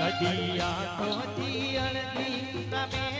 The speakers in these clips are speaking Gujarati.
કદી આ તો જીણની તમે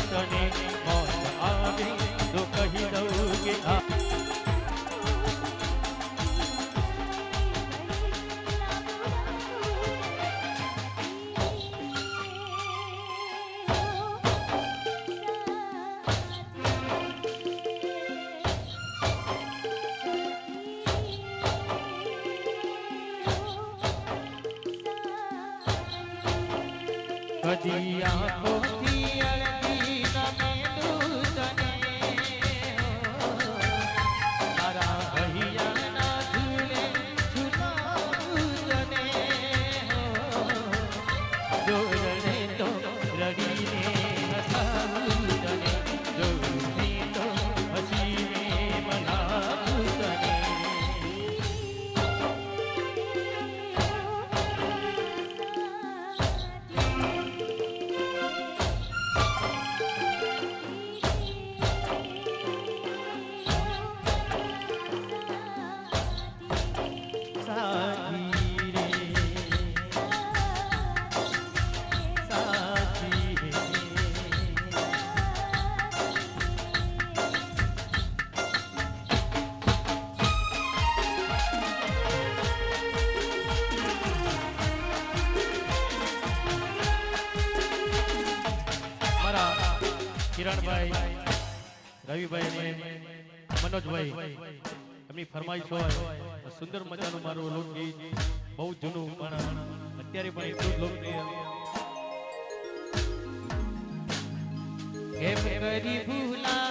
આંખોથી અળગ કિરણભાઈ, રવિભાઈ મનોજભાઈ, એમની ફરમાઈશ હોય સુંદર મજાનું મારું લોકગીત બહુ જૂનું પણ અત્યારે પણ એટલું જ લોકપ્રિય. કેમ કરી ભૂલા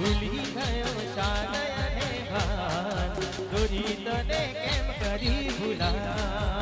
ભૂલી ગયો શાનયને ખાન દોરી તને કેમ કરી ભૂલા?